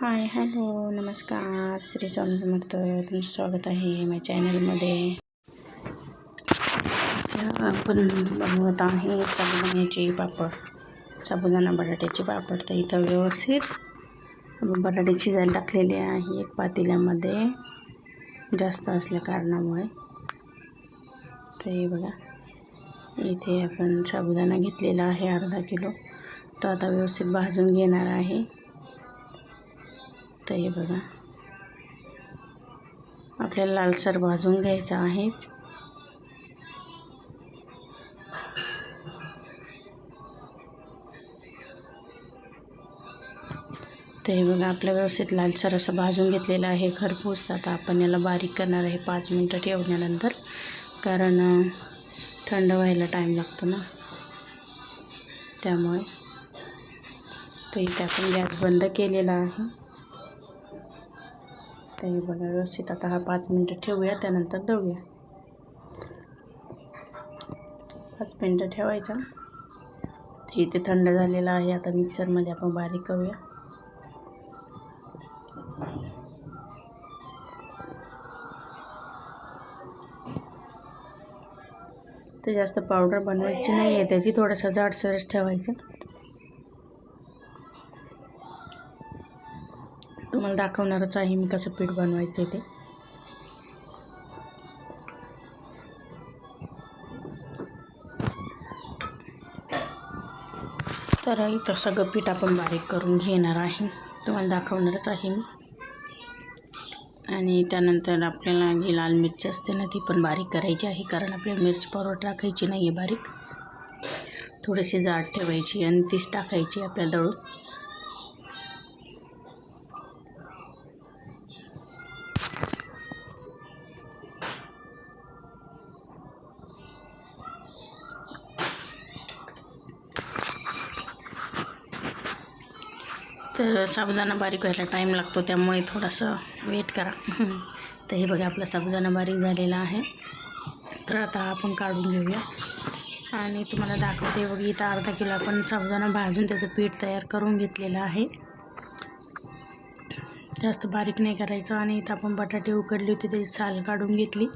Hi hello हो, नमस्कार. श्री स्वामी समर्थ तुमचं स्वागत आहे माझ्या चॅनलमध्ये. आपण बनवत आहे साबुदाण्याचे पापड. साबुदाणा बटाट्याचे पापड तर इथं व्यवस्थित आपण बटाटे शिजायला टाकलेले आहे एक पातेल्यामध्ये. जास्त असल्या कारणामुळे. तर हे बघा इथे आपण साबुदाणा घेतलेला आहे अर्धा किलो. तो आता व्यवस्थित भाजून घेणार आहे. तर हे बघा. आपल्याला लालसर भाजून घ्यायचा आहे. तर हे बघा आपल्या व्यवस्थित लालसर असं भाजून घेतलेलं आहे. खरपूस आता आपण याला बारीक करणार आहे पाच मिनटं ठेवल्यानंतर. कारण थंड व्हायला टाईम लागतो ना. त्यामुळे तर इथे आपण गॅस बंद केलेला आहे. तर हे बघा व्यवस्थित आता हा पाच मिनटं ठेवूया त्यानंतर दळूया. पाच मिनटं ठेवायचं. ते इथे थंड झालेलं आहे आता मिक्सरमध्ये आपण बारीक करूया. ते जास्त पावडर बनवायची नाही आहे त्याची थोडंसं जाडसरच ठेवायचं. तुम्हाला दाखवणारच आहे मी कसं पीठ बनवायचं ते. तर इथं सगळं पीठ आपण बारीक करून घेणार आहे. तुम्हाला दाखवणारच आहे मी. आणि त्यानंतर आपल्याला जी लाल मिरची असते ना ती पण बारीक करायची आहे कारण आपल्याला मिरची पावडर टाकायची नाही आहे बारीक. थोडीशी जाड ठेवायची आणि तीच टाकायची आपल्या दळून. तर साबुदाणा बारीक व्हायला टाईम लागतो त्यामुळे थोडंसं वेट करा. तर हे बघा आपला साबुदाणा बारीक झालेला आहे. तर आता आपण काढून घेऊया. आणि तुम्हाला दाखवते बघ इथं अर्धा किलो आपण साबुदाणा भाजून त्याचं पीठ तयार करून घेतलेलं आहे. जास्त बारीक नाही करायचं. आणि इथं आपण बटाटे उकडली होती त्याची साल काढून घेतली.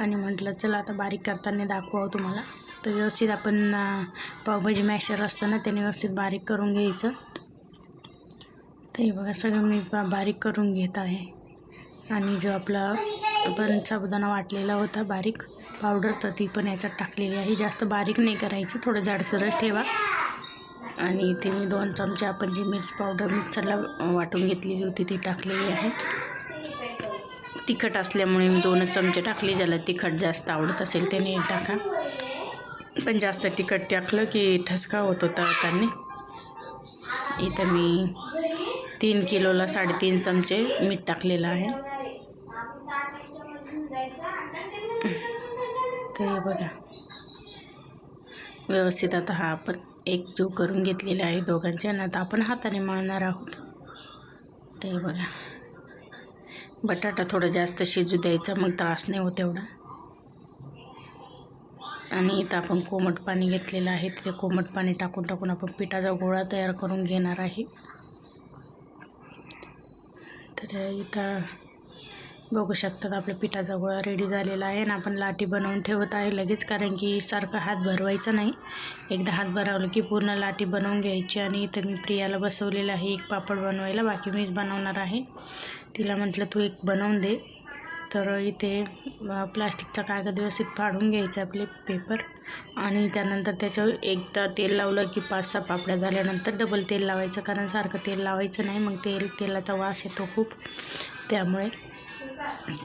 आणि म्हटलं चला आता बारीक करताना दाखवावं तुम्हाला. तर व्यवस्थित आपण पावभाजी मॅशर असताना त्याने व्यवस्थित बारीक करून घ्यायचं. ते बघा सगळं मी बा बारीक करून घेत आहे. आणि जो आपला आपण साबुदाणा वाटलेला होता बारीक पावडर तर ती पण याच्यात टाकलेली आहे. जास्त बारीक नाही करायची थोडं जाडसरच ठेवा. आणि इथे मी दोन चमचे आपण जी मिर्च पावडर मिक्सरला वाटून घेतलेली होती ती टाकलेली आहे. तिखट असल्यामुळे मी दोनच चमचे टाकले ज्याला तिखट जास्त आवडत असेल त्याने टाका. पण जास्त तिखट टाकलं की ठसका होत होता त्यांनी. इथं मी तीन किलोला साडेतीन चमचे मीठ टाकलेलं आहे. तर बघा. व्यवस्थित आता हा आपण एक जीव करून घेतलेला आहे दोघांच्या आणि आता आपण हाताने मळणार आहोत. तर बघा. बटाटा थोडं जास्त शिजू द्यायचा मग त्रास नाही होत एवढा. आणि इथं आपण कोमट पाणी घेतलेलं आहे. तिथे कोमट पाणी टाकून टाकून आपण पिठाचा गोळा तयार करून घेणार आहे. तर इथं बघू शकतात आपल्या पिठाचा गोळा रेडी झालेला आहे आणि आपण लाटी बनवून ठेवत आहे लगेच कारण की सारखं हात भरवायचा नाही. एकदा हात भरवलं की पूर्ण लाटी बनवून घ्यायची आणि इथं मी प्रियाला बसवलेलं आहे एक पापड बनवायला बाकी मीच बनवणार आहे. तिला म्हटलं तू एक बनवून दे. तर इथे प्लास्टिकचा कागद व्यवस्थित फाडून घ्यायचा आपले पेपर आणि त्यानंतर त्याच्यावर एकदा तेल लावलं की पाच सहा पापड्या झाल्यानंतर डबल तेल लावायचं. कारण सारखं तेल लावायचं नाही मग तेल तेलाचा वास येतो खूप. त्यामुळे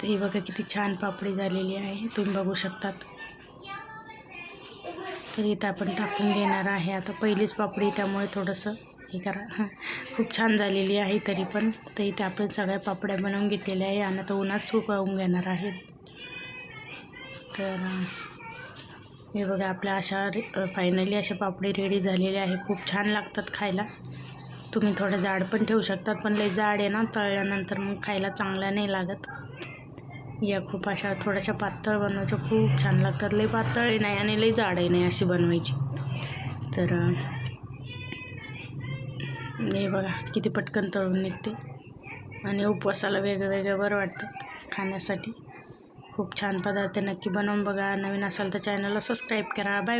ते बघा किती छान पापडी झालेली आहे. तुम्ही बघू शकतात. तर इथं आपण टाकून घेणार आहे. आता पहिलीच पापडी त्यामुळे थोडंसं हे करा. हां खूप छान झालेली आहे तरी पण. तर इथे आपण सगळ्या पापड्या बनवून घेतलेल्या आहे आणि आता उन्हात सुकवून घेणार आहे. तर हे बघा आपल्या अशा फायनली अशा पापडी रेडी झालेले आहे खूप छान लागतात खायला. तुम्ही थोडं जाड पण ठेवू शकतात पण लई जाड आहे ना तळल्यानंतर मग खायला चांगला नाही लागत. या खूप अशा थोड्याशा पातळ बनवायच्या खूप छान लागतात. लई पातळही नाही आणि लई जाडही नाही अशी बनवायची. तर हे बघा किती पटकन तळून निघते. आणि उपवासाला वेगळं वेगळं बरं वाटतं खाण्यासाठी. खूप छान पदार्थ नक्की बनवून बघा. नवीन असाल तर चॅनलला सबस्क्राईब करा. Bye bye